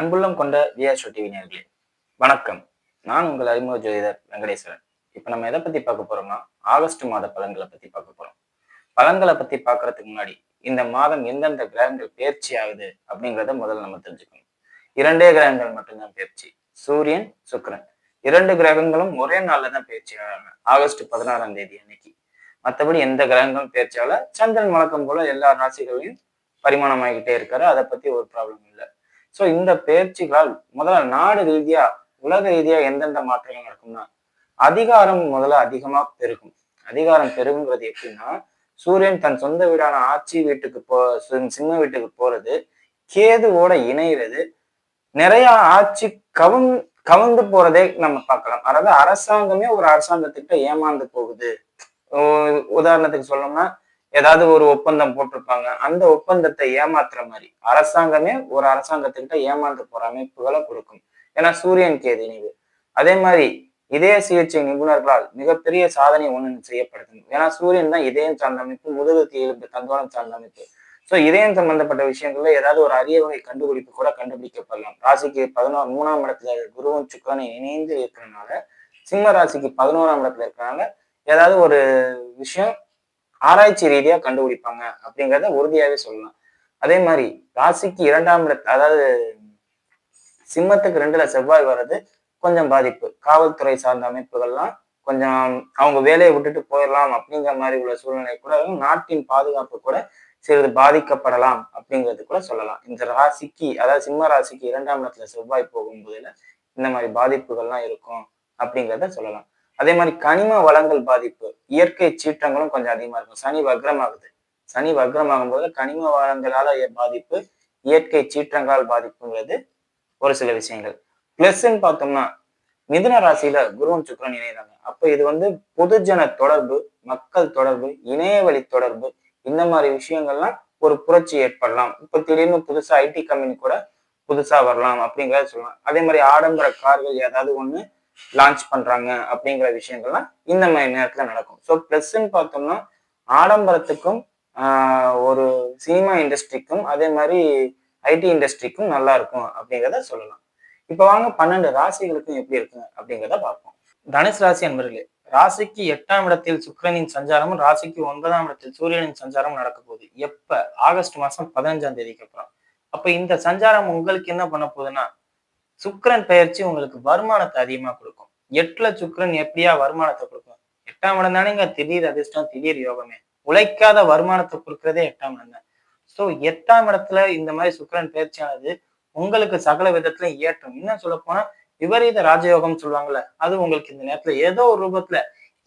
அன்புள்ளம் கொண்ட விஆர்ஷோ டிவி நேர்களே வணக்கம். நான் உங்கள் அறிமுக ஜோதிடர் வெங்கடேஸ்வரன். இப்போ நம்ம எதை பத்தி பார்க்க போறோம்னா ஆகஸ்ட் மாத பலன்களை பத்தி பார்க்க போறோம். பலன்களை பத்தி பார்க்கறதுக்கு முன்னாடி இந்த மாதம் எந்தெந்த கிரகங்கள் பயிற்சி ஆகுது அப்படிங்கிறத முதல்ல நம்ம தெரிஞ்சுக்கணும். இரண்டே கிரகங்கள் மட்டும்தான் பயிற்சி. சூரியன் சுக்கரன். இரண்டு கிரகங்களும் ஒரே நாள்ல தான் பயிற்சி ஆகிறாங்க. ஆகஸ்ட் பதினாறாம் தேதி அன்னைக்கு. மற்றபடி எந்த கிரகங்களும் பயிற்சியால சந்திரன் வழக்கம் போல எல்லா ராசிகளையும் பரிமாணம் ஆகிக்கிட்டே இருக்காரு. அதை பத்தி ஒரு ப்ராப்ளம் இல்லை. ஸோ இந்த பயிற்சிகளால் முதல்ல நாடு ரீதியா உலக ரீதியா எந்தெந்த மாற்றங்கள் நடக்கும்னா அதிகாரம் முதல்ல அதிகமா பெருகும். அதிகாரம் பெருகுங்கிறது எப்படின்னா சூரியன் தன் சொந்த வீடான ஆட்சி வீட்டுக்கு போ சிம்ம வீட்டுக்கு போறது கேதுவோட இணைகிறது நிறைய ஆட்சி கவுன் கவுந்து போறதே நம்ம பார்க்கலாம். அதாவது அரசாங்கமே ஒரு அரசாங்கத்துக்கிட்ட ஏமாந்து போகுது. உதாரணத்துக்கு சொல்லணும்னா ஏதாவது ஒரு ஒப்பந்தம் போட்டிருப்பாங்க. அந்த ஒப்பந்தத்தை ஏமாத்துற மாதிரி அரசாங்கமே ஒரு அரசாங்கத்துக்கிட்ட ஏமாந்து போற அமைப்புகளை கொடுக்கும். ஏன்னா சூரியன் கேது இணைவு. அதே மாதிரி இதய சிகிச்சை நிபுணர்களால் மிகப்பெரிய சாதனை ஒன்று செய்யப்படுது. ஏன்னா சூரியன் தான் இதயம் சார்ந்த அமைப்பு முதுகு எலும்பு தந்தோணம் சார்ந்த அமைப்பு. ஸோ இதயம் சம்பந்தப்பட்ட விஷயங்கள்ல ஏதாவது ஒரு அரிய வகை கண்டுபிடிப்பு கூட கண்டுபிடிக்கப்படலாம். ராசிக்கு பதினோரு மூணாம் இடத்துல குருவும் சுக்கரனும் இணைந்து இருக்கிறனால சிம்ம ராசிக்கு பதினோராம் இடத்துல இருக்கிறனால ஏதாவது ஒரு விஷயம் ஆராய்ச்சி ரீதியா கண்டுபிடிப்பாங்க அப்படிங்கிறத உறுதியாவே சொல்லலாம். அதே மாதிரி ராசிக்கு இரண்டாம் இடத்து அதாவது சிம்மத்துக்கு ரெண்டுல செவ்வாய் வர்றது கொஞ்சம் பாதிப்பு. காவல்துறை சார்ந்த அமைப்புகள்லாம் கொஞ்சம் அவங்க வேலையை விட்டுட்டு போயிடலாம் அப்படிங்கிற மாதிரி உள்ள சூழ்நிலை கூட நாட்டின் பாதுகாப்பு கூட சிறிது பாதிக்கப்படலாம் அப்படிங்கிறது கூட சொல்லலாம். இந்த ராசிக்கு அதாவது சிம்ம ராசிக்கு இரண்டாம் இடத்துல செவ்வாய் போகும்போதுல இந்த மாதிரி பாதிப்புகள்லாம் இருக்கும் அப்படிங்கிறத சொல்லலாம். அதே மாதிரி கனிம வளங்கள் பாதிப்பு இயற்கை சீற்றங்களும் கொஞ்சம் அதிகமா இருக்கும். சனி வக்ரமாகுது. சனி வக்ரமாகும் போது கனிம வளங்களால பாதிப்பு இயற்கை சீற்றங்களால் பாதிப்புங்கிறது ஒரு சில விஷயங்கள். பிளஸ்ன்னு பார்த்தோம்னா மிதுன ராசியில குருவன் சுக்கரன் இணைகிறாங்க அப்ப இது வந்து பொதுஜன தொடர்பு மக்கள் தொடர்பு இணையவழி தொடர்பு இந்த மாதிரி விஷயங்கள்லாம் ஒரு புரட்சி ஏற்படலாம். இப்ப திடீர்னு புதுசா ஐடி கம்பெனி கூட புதுசா வரலாம் அப்படிங்கிறத சொல்லலாம். அதே மாதிரி ஆடம்பர கார்கள் ஏதாவது ஒண்ணு லான்ச் பண்றாங்க அப்படிங்கிற விஷயங்கள்லாம் இந்த மாதிரி நேரத்துல நடக்கும். ஸோ ப்ளஸ்ன்னு பார்த்தோம்னா ஆடம்பரத்துக்கும் ஆஹ் ஒரு சினிமா இண்டஸ்ட்ரிக்கும் அதே மாதிரி ஐடி இண்டஸ்ட்ரிக்கும் நல்லா இருக்கும் அப்படிங்கிறத சொல்லலாம். இப்போ வாங்க பன்னெண்டு ராசிகளுக்கும் எப்படி இருக்கு அப்படிங்கிறத பார்ப்போம். தனுஷ் ராசி அன்பர்களே ராசிக்கு எட்டாம் இடத்தில் சுக்கிரனின் சஞ்சாரமும் ராசிக்கு ஒன்பதாம் இடத்தில் சூரியனின் சஞ்சாரம் நடக்க போகுது. எப்ப? ஆகஸ்ட் மாசம் பதினஞ்சாம் தேதிக்கு அப்புறம். அப்ப இந்த சஞ்சாரம் உங்களுக்கு என்ன பண்ண போகுதுன்னா சுக்கரன் பயிற்சி உங்களுக்கு வருமானத்தை அதிகமா கொடுக்கும். எட்டுல சுக்கிரன் எப்படியா வருமானத்தை கொடுக்கும் எட்டாம் இடம் தானேங்க? திடீர் அதிர்ஷ்டம் திடீர் யோகமே. உழைக்காத வருமானத்தை கொடுக்கறதே எட்டாம் இடம் தான். ஸோ எட்டாம் இடத்துல இந்த மாதிரி சுக்கிரன் பயிற்சியானது உங்களுக்கு சகல விதத்துல ஏற்றம். இன்னும் சொல்ல போனா விபரீத ராஜயோகம் சொல்லுவாங்கல்ல அது உங்களுக்கு இந்த நேரத்துல ஏதோ ஒரு ரூபத்துல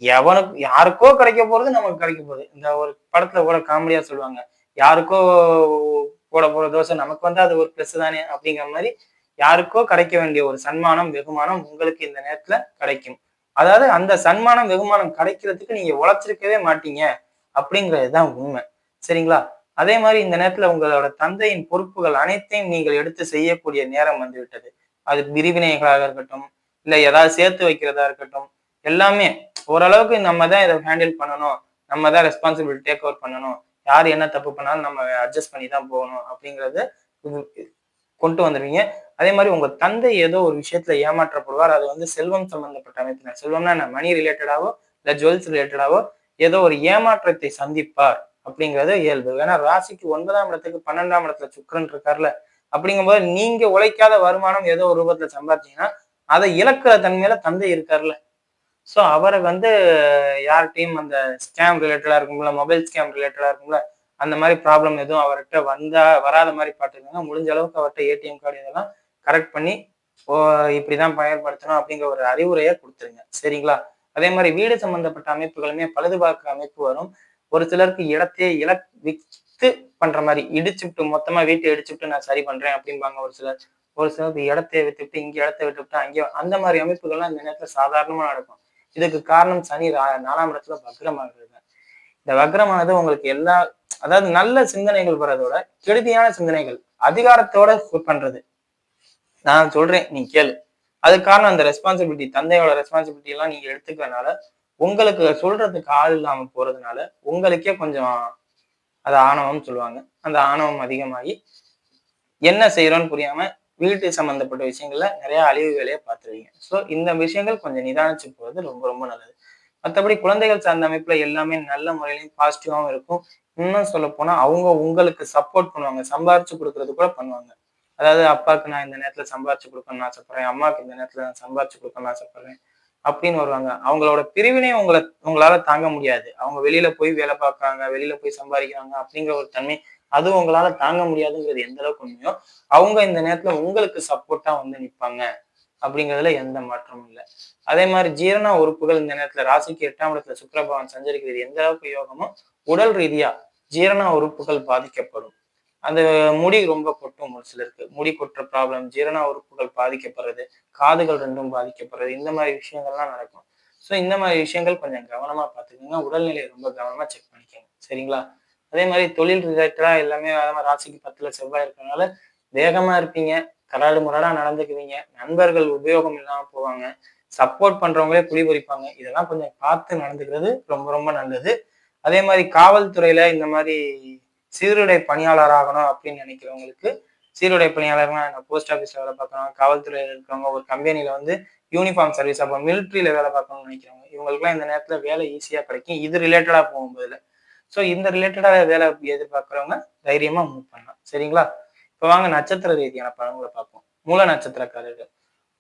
எவனுக்கு யாருக்கோ கிடைக்க போறது நமக்கு கிடைக்க போகுது. இந்த ஒரு படத்துல கூட காமெடியா சொல்லுவாங்க யாருக்கோ போட போற தோசை நமக்கு வந்து அது ஒரு பிளஸ் தானே அப்படிங்கிற மாதிரி யாருக்கோ கிடைக்க வேண்டிய ஒரு சன்மானம் வெகுமானம் உங்களுக்கு இந்த நேரத்துல கிடைக்கும். அதாவது அந்த சன்மானம் வெகுமானம் கிடைக்கிறதுக்கு நீங்க உழைச்சிருக்கவே மாட்டீங்க அப்படிங்கிறது தான் உண்மை. சரிங்களா? அதே மாதிரி இந்த நேரத்துல உங்களோட தந்தையின் பொறுப்புகள் அனைத்தையும் நீங்கள் எடுத்து செய்யக்கூடிய நேரம் வந்துவிட்டது. அது பிரிவினைகளாக இருக்கட்டும் இல்ல ஏதாவது சேர்த்து வைக்கிறதா இருக்கட்டும் எல்லாமே ஓரளவுக்கு நம்ம தான் இதை ஹேண்டில் பண்ணணும். நம்ம தான் ரெஸ்பான்சிபிலிட்டி டேக் ஓவர் பண்ணணும். யார் என்ன தப்பு பண்ணாலும் நம்ம அட்ஜஸ்ட் பண்ணி தான் போகணும் அப்படிங்கறத கொண்டு வந்துடுவீங்க அதே மாதிரி உங்க தந்தை ஏதோ ஒரு விஷயத்துல ஏமாற்றப்படுவார். அது வந்து செல்வம் சம்பந்தப்பட்ட அமைப்பினர். செல்வம்னா என்ன? மணி ரிலேட்டடாவோ இல்ல ஜுவல்ஸ் ரிலேட்டடாவோ ஏதோ ஒரு ஏமாற்றத்தை சந்திப்பார் அப்படிங்கிறது இயல்பு. ஏன்னா ராசிக்கு ஒன்பதாம் இடத்துக்கு பன்னெண்டாம் இடத்துல சுக்கரன் இருக்கார்ல அப்படிங்கும்போது நீங்க உழைக்காத வருமானம் ஏதோ ஒரு ரூபத்துல சம்பாதிச்சீங்கன்னா அதை இழக்கிற தன்மையில தந்தை இருக்கார்ல. ஸோ அவரை வந்து யார்கிட்டையும் அந்த ஸ்கேம் ரிலேட்டடா இருக்கும்ல மொபைல் ஸ்கேம் ரிலேட்டடா இருக்கும்ல அந்த மாதிரி ப்ராப்ளம் எதுவும் அவர்கிட்ட வந்தா வராத மாதிரி பார்த்துக்கோங்க. முடிஞ்ச அளவுக்கு அவர்கிட்ட ஏடிஎம் கார்டு இதெல்லாம் கரெக்ட் பண்ணி ஓ இப்படிதான் பயன்படுத்தணும் அப்படிங்கிற ஒரு அறிவுரையை கொடுத்துருங்க. சரிங்களா? அதே மாதிரி வீடு சம்பந்தப்பட்ட அமைப்புகளுமே பழுதுபார்க்க அமைப்பு வரும். ஒரு சிலருக்கு இடத்தையே இல வித்து பண்ற மாதிரி இடிச்சுட்டு மொத்தமா வீட்டை இடிச்சுட்டு நான் சரி பண்றேன் அப்படிம்பாங்க ஒரு சிலர். ஒரு சிலருக்கு இடத்தையே விட்டுவிட்டு இங்க இடத்த விட்டுவிட்டு அங்கே அந்த மாதிரி அமைப்புகள்லாம் இந்த நேரத்துல சாதாரணமா நடக்கும். இதுக்கு காரணம் சனி நாலாம் இடத்துல வக்ரமாகிறது. இந்த வக்ரமானது உங்களுக்கு எல்லா அதாவது நல்ல சிந்தனைகள் வர்றதோட கெடுதியான சிந்தனைகள் அதிகாரத்தோட பண்றது. நான் சொல்றேன் நீ கேளு. அதுக்கு காரணம் அந்த ரெஸ்பான்சிபிலிட்டி தந்தையோட ரெஸ்பான்சிபிலிட்டி எல்லாம் நீங்க எடுத்துக்கிறனால உங்களுக்கு சொல்றதுக்கு ஆள் இல்லாம போறதுனால உங்களுக்கே கொஞ்சம் அது ஆணவம்னு சொல்லுவாங்க. அந்த ஆணவம் அதிகமாகி என்ன செய்யறோம்னு புரியாம வீட்டு சம்பந்தப்பட்ட விஷயங்கள்ல நிறைய அழிவு வேலையை பார்த்துருவீங்க. ஸோ இந்த விஷயங்கள் கொஞ்சம் நிதானிச்சு போகிறது ரொம்ப ரொம்ப நல்லது. மற்றபடி குழந்தைகள் சார்ந்த அமைப்புல எல்லாமே நல்ல முறையிலையும் பாசிட்டிவாகவும் இருக்கும். இன்னும் சொல்ல போனா அவங்க உங்களுக்கு சப்போர்ட் பண்ணுவாங்க. சம்பாரிச்சு கொடுக்கறது கூட பண்ணுவாங்க. அதாவது அப்பாவுக்கு நான் இந்த நேரத்துல சம்பாரிச்சு கொடுக்கணும்னு ஆசைப்படுறேன் அம்மாவுக்கு இந்த நேரத்துல நான் சம்பாரிச்சு கொடுக்கணும்னு ஆசைப்படுறேன் அப்படின்னு வருவாங்க. அவங்களோட பிரிவினை உங்களை உங்களால தாங்க முடியாது. அவங்க வெளியில போய் வேலை பார்க்கறாங்க வெளியில போய் சம்பாதிக்கிறாங்க அப்படிங்கிற ஒரு தன்மை அது உங்களால தாங்க முடியாதுங்கிறது எந்த அளவுக்கு உண்மையோ அவங்க இந்த நேரத்துல உங்களுக்கு சப்போர்ட்டா வந்து நிப்பாங்க அப்படிங்கிறதுல எந்த மாற்றமும் இல்லை. அதே மாதிரி ஜீரண உறுப்புகள் இந்த நேரத்துல ராசிக்கு எட்டாம் இடத்துல சுக்கிரபவன் சஞ்சரிக்கிறது எந்த அளவுக்கு யோகமோ உடல் ரீதியா ஜீரண உறுப்புகள் பாதிக்கப்படும். அந்த முடி ரொம்ப கொட்டும் ஒரு சிலருக்கு. முடி கொட்டுற ப்ராப்ளம் ஜீரண உறுப்புகள் பாதிக்கப்படுறது காதுகள் ரெண்டும் பாதிக்கப்படுறது இந்த மாதிரி விஷயங்கள்லாம் நடக்கும். ஸோ இந்த மாதிரி விஷயங்கள் கொஞ்சம் கவனமாக பார்த்துக்கோங்க. உடல்நிலையை ரொம்ப கவனமாக செக் பண்ணிக்கோங்க. சரிங்களா? அதே மாதிரி தொழில் ரிலேட்டடாக எல்லாமே அதே மாதிரி ராசிக்கு பத்தில் செவ்வாய் இருக்கிறனால வேகமாக இருப்பீங்க. கராடு முரடாக நடந்துக்குவீங்க. நண்பர்கள் உபயோகம் இல்லாமல் போவாங்க. சப்போர்ட் பண்ணுறவங்களே குழி பொறிப்பாங்க. இதெல்லாம் கொஞ்சம் பார்த்து நடந்துக்கிறது ரொம்ப ரொம்ப நல்லது. அதே மாதிரி காவல்துறையில் இந்த மாதிரி சீருடை பணியாளர் ஆகணும் அப்படின்னு நினைக்கிறவங்களுக்கு சீருடை பணியாளர்னா என்ன போஸ்ட் ஆஃபீஸ்ல வேலை பார்க்கணும் காவல்துறையில் இருக்கிறவங்க ஒரு கம்பெனில வந்து யூனிஃபார்ம் சர்வீஸ் அப்போ மிலிட்ரியில வேலை பார்க்கணும்னு நினைக்கிறவங்க இவங்களுக்குலாம் இந்த நேரத்துல வேலை ஈஸியா கிடைக்கும். இது ரிலேட்டடா போகும்போதுல. ஸோ இந்த ரிலேட்டடா வேலை எதிர்பார்க்குறவங்க தைரியமா மூவ் பண்ணலாம். சரிங்களா? இப்போ வாங்க நட்சத்திர ரீதியான பழங்களை பார்ப்போம். மூல நட்சத்திரக்காரர்கள்.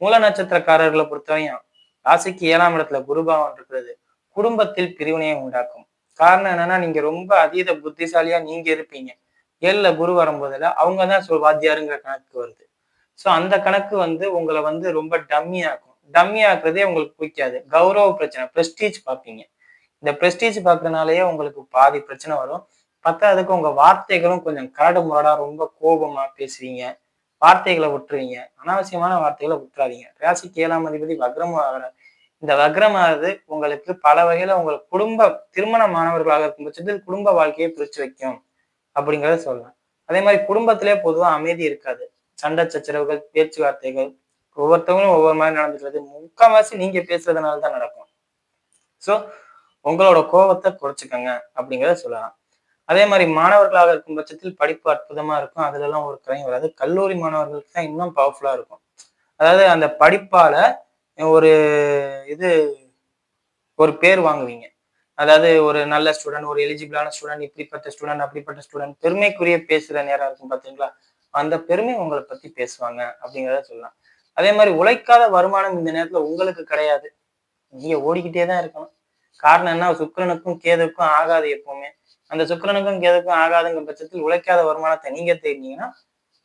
மூல நட்சத்திரக்காரர்களை பொறுத்தவரையும் ராசிக்கு ஏழாம் இடத்துல குருபாவம் இருக்கிறது. குடும்பத்தில் பிரிவினையை உண்டாக்கும். காரணம் என்னன்னா நீங்க ரொம்ப அதீத புத்திசாலியா நீங்க இருப்பீங்க. ஏழுல குரு வரும்போதுல அவங்க தான் சொல் வாத்தியாருங்கிற கணக்கு வருது. ஸோ அந்த கணக்கு வந்து உங்களை வந்து ரொம்ப டம்மி ஆக்கும். டம்மி ஆக்குறதே உங்களுக்கு பிடிக்காது. கௌரவ பிரச்சனை ப்ரெஸ்டீஜ் பார்ப்பீங்க. இந்த ப்ரெஸ்டீஜ் பார்க்கறதுனாலயே உங்களுக்கு பாதி பிரச்சனை வரும். பத்தாவதுக்கு உங்க வார்த்தைகளும் கொஞ்சம் கரடு முரடா ரொம்ப கோபமா பேசுவீங்க. வார்த்தைகளை விட்டுருவீங்க. அனாவசியமான வார்த்தைகளை விட்டுறாதீங்க. ராசிக்கு ஏழாம் அதிபதி வக்ரம் ஆகிறார். இந்த வக்ரமானது உங்களுக்கு பல வகையில உங்கள் குடும்ப திருமணமானவர்களாக இருக்கும் பட்சத்தில் குடும்ப வாழ்க்கையை பிரிச்சு வைக்கும் அப்படிங்கிறத சொல்லலாம். அதே மாதிரி குடும்பத்திலே பொதுவா அமைதி இருக்காது. சண்டை சச்சரவுகள் பேச்சுவார்த்தைகள் ஒவ்வொருத்தவங்களும் ஒவ்வொரு மாதிரி நடந்துக்கிறது. முக்கால்வாசி நீங்க பேசுறதுனால தான் நடக்கும். ஸோ உங்களோட கோபத்தை குறைச்சிக்கோங்க அப்படிங்கிறத சொல்லலாம். அதே மாதிரி மாணவர்களாக இருக்கும் பட்சத்தில் படிப்பு அற்புதமா இருக்கும். அதுல எல்லாம் ஒரு கரையும் வராது. கல்லூரி மாணவர்களுக்கு தான் இன்னும் பவர்ஃபுல்லா இருக்கும். அதாவது அந்த படிப்பால ஒரு இது ஒரு பேர் வாங்குவீங்க. அதாவது ஒரு நல்ல ஸ்டூடெண்ட் ஒரு எலிஜிபிளான ஸ்டூடெண்ட் இப்படிப்பட்ட ஸ்டூடெண்ட் அப்படிப்பட்ட ஸ்டூடெண்ட் பெருமைக்குரிய பேசுற நேரம் இருக்கும் பாத்தீங்களா? அந்த பெருமை உங்களை பத்தி பேசுவாங்க அப்படிங்கிறத சொல்லலாம். அதே மாதிரி உழைக்காத வருமானம் இந்த நேரத்துல உங்களுக்கு கிடையாது. நீங்க ஓடிக்கிட்டே தான் இருக்கணும். காரணம் என்ன? சுக்கரனுக்கும் கேதுக்கும் ஆகாது எப்பவுமே. அந்த சுக்கிரனுக்கும் கேதுக்கும் ஆகாதுங்கிற பட்சத்தில் உழைக்காத வருமானத்தை நீங்க தேடினீங்கன்னா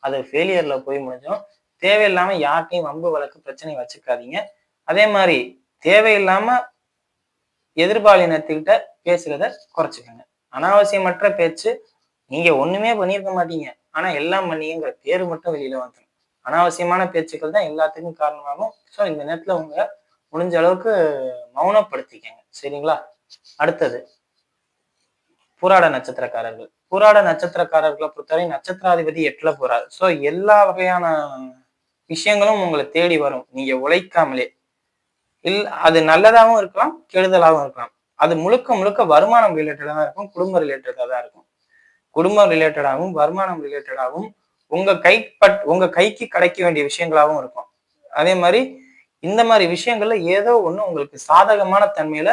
அது ஃபெயிலியர்ல போய் முடிஞ்சிடும். தேவையில்லாம யார்ட்டையும் வம்பு வழக்கு பிரச்சனை வச்சுக்காதீங்க. அதே மாதிரி தேவையில்லாம எதிர்பாலினத்துக்கிட்ட பேசுறத குறைச்சிக்கோங்க. அனாவசியமற்ற பேச்சு நீங்க ஒண்ணுமே பண்ணியிருக்க மாட்டீங்க. ஆனா எல்லாம் பண்ணீங்கிற பேரு மட்டும் வெளியில வந்துடும் அனாவசியமான பேச்சுக்கள் தான் எல்லாத்துக்கும் காரணமாகும். ஸோ இந்த நேரத்துல உங்க முடிஞ்ச அளவுக்கு மௌனப்படுத்திக்கங்க. சரிங்களா? அடுத்தது புராட நட்சத்திரக்காரர்கள். புராட நட்சத்திரக்காரர்களை பொறுத்தவரை நட்சத்திராதிபதி எட்டுல போறாரு. ஸோ எல்லா வகையான விஷயங்களும் உங்களை தேடி வரும். நீங்க உழைக்காமலே. இல் அது நல்லதாகவும் இருக்கலாம் கெடுதலாகவும் இருக்கலாம். அது முழுக்க முழுக்க வருமானம் ரிலேட்டடாக தான் இருக்கும் குடும்ப ரிலேட்டடாக தான் இருக்கும். குடும்பம் ரிலேட்டடாகவும் வருமானம் ரிலேட்டடாகவும் உங்க கைப்பட் உங்க கைக்கு கிடைக்க வேண்டிய விஷயங்களாகவும் இருக்கும். அதே மாதிரி இந்த மாதிரி விஷயங்கள்ல ஏதோ ஒன்று உங்களுக்கு சாதகமான தன்மையில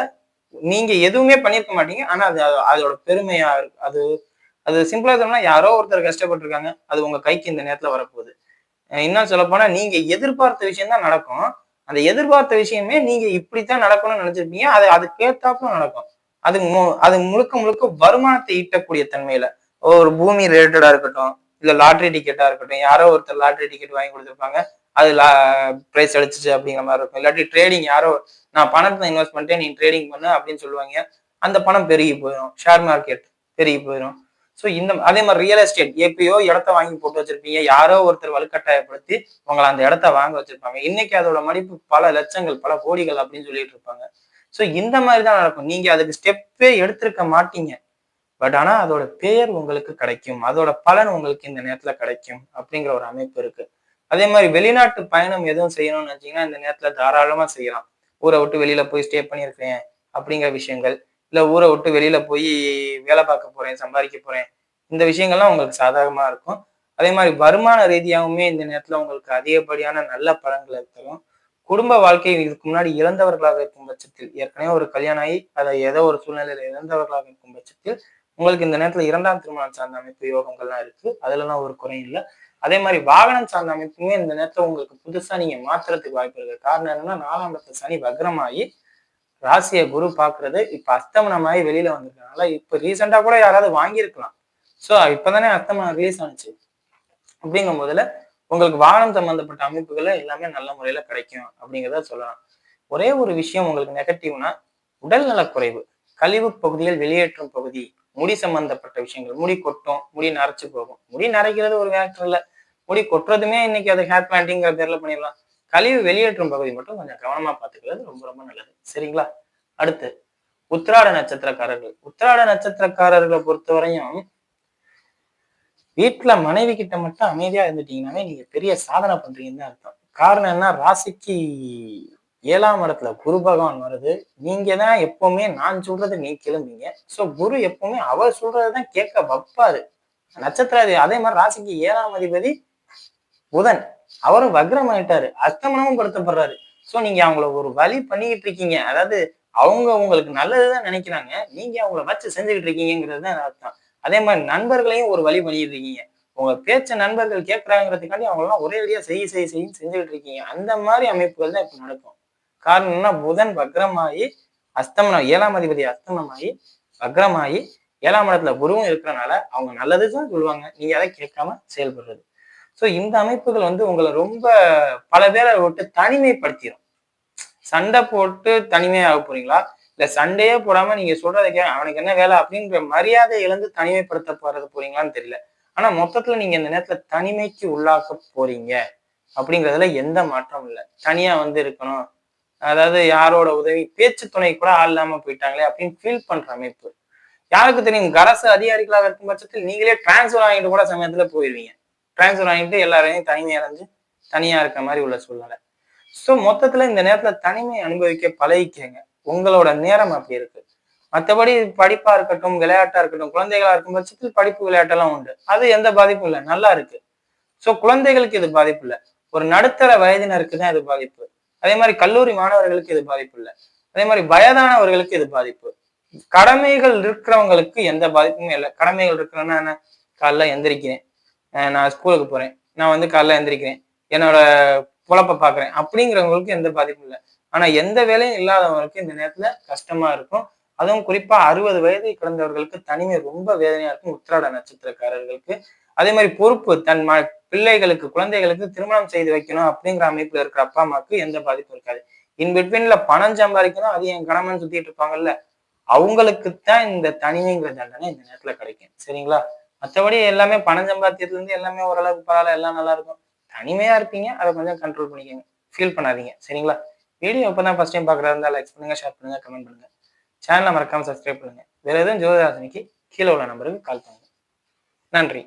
நீங்க எதுவுமே பண்ணியிருக்க மாட்டீங்க ஆனா அது அதோட பெருமையா இருக்கு அது அது சிம்பிளா சொல்லணும்னா யாரோ ஒருத்தர் கஷ்டப்பட்டிருக்காங்க அது உங்க கைக்கு இந்த நேரத்துல வரப்போகுது. இன்னும் சொல்ல போனா நீங்க எதிர்பார்த்த விஷயம் தான் நடக்கும். அந்த எதிர்பார்த்த விஷயமே நீங்க இப்படித்தான் நடக்கணும்னு நினைச்சிருப்பீங்க. அது அதுக்கேத்தாப்புல நடக்கும். அது மு- அது முழுக்க முழுக்க வருமானத்தை ஈட்டக்கூடிய தன்மையில. ஒரு பூமி ரிலேட்டடா இருக்கட்டும் இல்ல லாட்ரி டிக்கெட்டா இருக்கட்டும் யாரோ ஒருத்தர் லாட்ரி டிக்கெட் வாங்கி கொடுத்துருப்பாங்க. அது பிரைஸ் அடிச்சிச்சு அப்படிங்கிற மாதிரி இருக்கும். இல்லாட்டி ட்ரேடிங் யாரோ நான் பணத்தை இன்வெஸ்ட் பண்ணிட்டேன் நீ ட்ரேடிங் பண்ணு அப்படின்னு சொல்லுவாங்க. அந்த பணம் பெருகி போயிடும் ஷேர் மார்க்கெட் பெருகி போயிடும் ஸோ இந்த அதே மாதிரி ரியல் எஸ்டேட் எப்பயோ இடத்த வாங்கி போட்டு வச்சிருப்பீங்க. யாரோ ஒருத்தர் வலுக்கட்டாயப்படுத்தி உங்களை அந்த இடத்த வாங்க வச்சிருப்பாங்க. இன்னைக்கு அதோட மதிப்பு பல லட்சங்கள் பல கோடிகள் அப்படின்னு சொல்லிட்டு இருப்பாங்க. ஸோ இந்த மாதிரி தான் நடக்கும். நீங்க அதுக்கு ஸ்டெப்பே எடுத்திருக்க மாட்டீங்க. பட் ஆனா அதோட பேர் உங்களுக்கு கிடைக்கும். அதோட பலன் உங்களுக்கு இந்த நேரத்துல கிடைக்கும் அப்படிங்கிற ஒரு அமைப்பு இருக்கு. அதே மாதிரி வெளிநாட்டு பயணம் எதுவும் செய்யணும்னு நினைச்சீங்கன்னா இந்த நேரத்துல தாராளமா செய்யலாம். ஊரை விட்டு வெளியில போய் ஸ்டே பண்ணியிருக்கேன் அப்படிங்கிற விஷயங்கள். இல்லை ஊரை விட்டு வெளியில போய் வேலை பார்க்க போறேன் சம்பாதிக்க போறேன். இந்த விஷயங்கள்லாம் உங்களுக்கு சாதகமா இருக்கும். அதே மாதிரி வருமான ரீதியாகவுமே இந்த நேரத்துல உங்களுக்கு அதிகப்படியான நல்ல பலன்களை தரும். குடும்ப வாழ்க்கை இதுக்கு முன்னாடி இறந்தவர்களாக இருக்கும் பட்சத்தில் ஏற்கனவே ஒரு கல்யாணம் ஆகி அதை ஏதோ ஒரு சூழ்நிலையில இறந்தவர்களாக இருக்கும் பட்சத்தில் உங்களுக்கு இந்த நேரத்துல இரண்டாம் திருமணம் சார்ந்த அமைப்பு யோகங்கள்லாம் இருக்கு. அதுலலாம் ஒரு குறையும் இல்லை. அதே மாதிரி வாகனம் சார்ந்த அமைப்புமே இந்த நேரத்துல உங்களுக்கு புதுசா நீங்க மாத்துறதுக்கு வாய்ப்பு இருக்கு. காரணம் என்னன்னா நாலாம் இடத்துல சனி வக்ரமாகி ராசியை குரு பாக்குறது இப்ப அஸ்தமனமாகி வெளியில வந்திருக்கனால இப்ப ரீசெண்டாக கூட யாராவது வாங்கியிருக்கலாம். சோ இப்பதானே அஸ்தமனம் ரிலீஸ் ஆனிச்சு. அப்படிங்கும் போதுல உங்களுக்கு வாகனம் சம்பந்தப்பட்ட அமைப்புகளை எல்லாமே நல்ல முறையில கிடைக்கும் அப்படிங்கிறத சொல்லலாம். ஒரே ஒரு விஷயம் உங்களுக்கு நெகட்டிவ்னா உடல் நலக்குறைவு கழிவு பகுதிகள் வெளியேற்றும் பகுதி முடி சம்பந்தப்பட்ட விஷயங்கள் முடி கொட்டும் முடி நரைச்சு போகும். முடி நரைக்கிறது ஒரு ஃபேக்டர் இல்ல. முடி கொட்டுறதுமே இன்னைக்கு அது ஹேர் பிளான்டிங்கிற பேர்ல பண்ணிடலாம். கழிவு வெளியேற்றும் பகுதி மட்டும் கொஞ்சம் கவனமா பார்த்துக்கிறது ரொம்ப ரொம்ப நல்லது. சரிங்களா? அடுத்து உத்திராட நட்சத்திரக்காரர்கள். உத்திராட நட்சத்திரக்காரர்களை பொறுத்தவரையும் வீட்டுல மனைவி கிட்ட மட்டும் அமைதியா இருந்துட்டீங்கன்னாவே நீங்க பெரிய சாதனை பண்றீங்கன்னு அர்த்தம். காரணம் என்ன ராசிக்கு ஏழாம் இடத்துல குரு பகவான் வருது நீங்க தான் எப்பவுமே நான் சொல்றது நீ கிளம்பிங்க சோ குரு எப்பவுமே அவர் சொல்றதுதான் கேட்க வைப்பாரு. நட்சத்திர அதே மாதிரி ராசிக்கு ஏழாம் அதிபதி புதன். அவரும் வக்ரம் ஆயிட்டாரு அஸ்தமனமும் படுத்தப்படுறாரு சோ நீங்க அவங்கள ஒரு வழி பண்ணிக்கிட்டு இருக்கீங்க. அதாவது அவங்க உங்களுக்கு நல்லதுதான் நினைக்கிறாங்க. நீங்க அவங்கள வச்சு செஞ்சுக்கிட்டு இருக்கீங்கிறது தான் அர்த்தம். அதே மாதிரி நண்பர்களையும் ஒரு வழி பண்ணிட்டு இருக்கீங்க. உங்க பேச்ச நண்பர்கள் கேட்கறாங்கிறதுக்காண்டி அவங்களாம் ஒரே அடியா செய்ய செய்ய செய்ய செஞ்சுக்கிட்டு இருக்கீங்க. அந்த மாதிரி அமைப்புகள் தான் இப்ப நடக்கும். காரணம் என்ன புதன் வக்ரமாயி அஸ்தமனம் ஏழாம் அதிபதி அஸ்தமனமாயி வக்ரமாயி ஏழாம் இடத்துல குருவும் இருக்கிறனால அவங்க நல்லதுதான் சொல்லுவாங்க. நீங்க அதை கேட்காம செயல்படுறது. ஸோ இந்த அமைப்புகள் வந்து உங்களை ரொம்ப பல பேரை விட்டு தனிமைப்படுத்திடும் சண்டை போட்டு தனிமையாக போறீங்களா? இல்லை சண்டையே போடாம நீங்க சொல்றதை கே அவனுக்கு என்ன வேலை அப்படின்ற மரியாதை இழந்து தனிமைப்படுத்த போறது போறீங்களான்னு தெரியல. ஆனா மொத்தத்துல நீங்க இந்த நேரத்துல தனிமைக்கு உள்ளாக்க போறீங்க அப்படிங்கிறதுல எந்த மாற்றமும் இல்லை. தனியா வந்து இருக்கணும். அதாவது யாரோட உதவி பேச்சு துணை கூட ஆள் இல்லாம போயிட்டாங்களே அப்படின்னு ஃபீல் பண்ற அமைப்பு. யாருக்கு தெரியும்? அரசு அதிகாரிகளாக இருக்கும் பட்சத்தில் நீங்களே டிரான்ஸ்ஃபர் ஆகிட்டு கூட சமயத்துல போயிருவீங்க. டிரான்ஸ்ஃபர் வாங்கிட்டு எல்லாரையும் தனிமை அடைஞ்சு தனியா இருக்க மாதிரி உள்ள சூழ்நிலை. ஸோ மொத்தத்துல இந்த நேரத்துல தனிமை அனுபவிக்க பழகிக்கங்க. உங்களோட நேரம் அப்படி இருக்கு. மற்றபடி படிப்பா இருக்கட்டும் விளையாட்டா இருக்கட்டும் குழந்தைகளா இருக்கும் பட்சத்தில் படிப்பு விளையாட்டெல்லாம் உண்டு. அது எந்த பாதிப்பும் இல்லை. நல்லா இருக்கு. ஸோ குழந்தைகளுக்கு இது பாதிப்பு இல்லை. ஒரு நடுத்தர வயதினருக்கு தான் இது பாதிப்பு. அதே மாதிரி கல்லூரி மாணவர்களுக்கு இது பாதிப்பு இல்லை. அதே மாதிரி வயதானவர்களுக்கு இது பாதிப்பு. கடமைகள் இருக்கிறவங்களுக்கு எந்த பாதிப்புமே இல்லை. கடமைகள் இருக்கிறன்னா என்ன? காலைல எந்திரிக்கிறேன். நான் ஸ்கூலுக்கு போறேன். நான் வந்து காலைல எந்திரிக்கிறேன். என்னோட பொழப்ப பாக்குறேன். அப்படிங்கிறவங்களுக்கு எந்த பாதிப்பும் இல்லை. ஆனா எந்த வேலையும் இல்லாதவங்களுக்கு இந்த நேரத்துல கஷ்டமா இருக்கும். அதுவும் குறிப்பா அறுபது வயது கடந்தவர்களுக்கு தனிமை ரொம்ப வேதனையா இருக்கும். உத்திராட நட்சத்திரக்காரர்களுக்கு. அதே மாதிரி பொறுப்பு தன் ம பிள்ளைகளுக்கு குழந்தைகளுக்கு திருமணம் செய்து வைக்கணும் அப்படிங்கிற அமைப்புல இருக்கிற அப்பா அம்மாவுக்கு எந்த பாதிப்பும் இருக்காது. இன் பிட்வீன்ல பணம் சம்பாதிக்கணும். அது என் கணவன் சுத்திட்டு இருப்பாங்கல்ல. அவங்களுக்கு தான் இந்த தனிமைங்கிற தண்டனை இந்த நேரத்துல கிடைக்கும். சரிங்களா? மற்றபடி எல்லாமே பணம் சம்பாத்தியத்துல இருந்து எல்லாமே ஓரளவுக்கு பரவாயில்ல எல்லாம் நல்லா இருக்கும் தனிமையா இருப்பீங்க அதை கொஞ்சம் கண்ட்ரோல் பண்ணிக்கோங்க. ஃபீல் பண்ணாதீங்க சரிங்களா? வீடியோ இப்போ தான் ஃபஸ்ட் டைம் பார்க்குறதா இருந்தால் லைக் பண்ணுங்க ஷேர் பண்ணுங்க கமெண்ட் பண்ணுங்க. சேனலை மறக்காம சப்ஸ்கிரைப் பண்ணுங்க. வேற எதுவும் ஜோதிராசனிக்கு கீழே உள்ள நம்பருக்கு கால் பண்ணுங்க. நன்றி.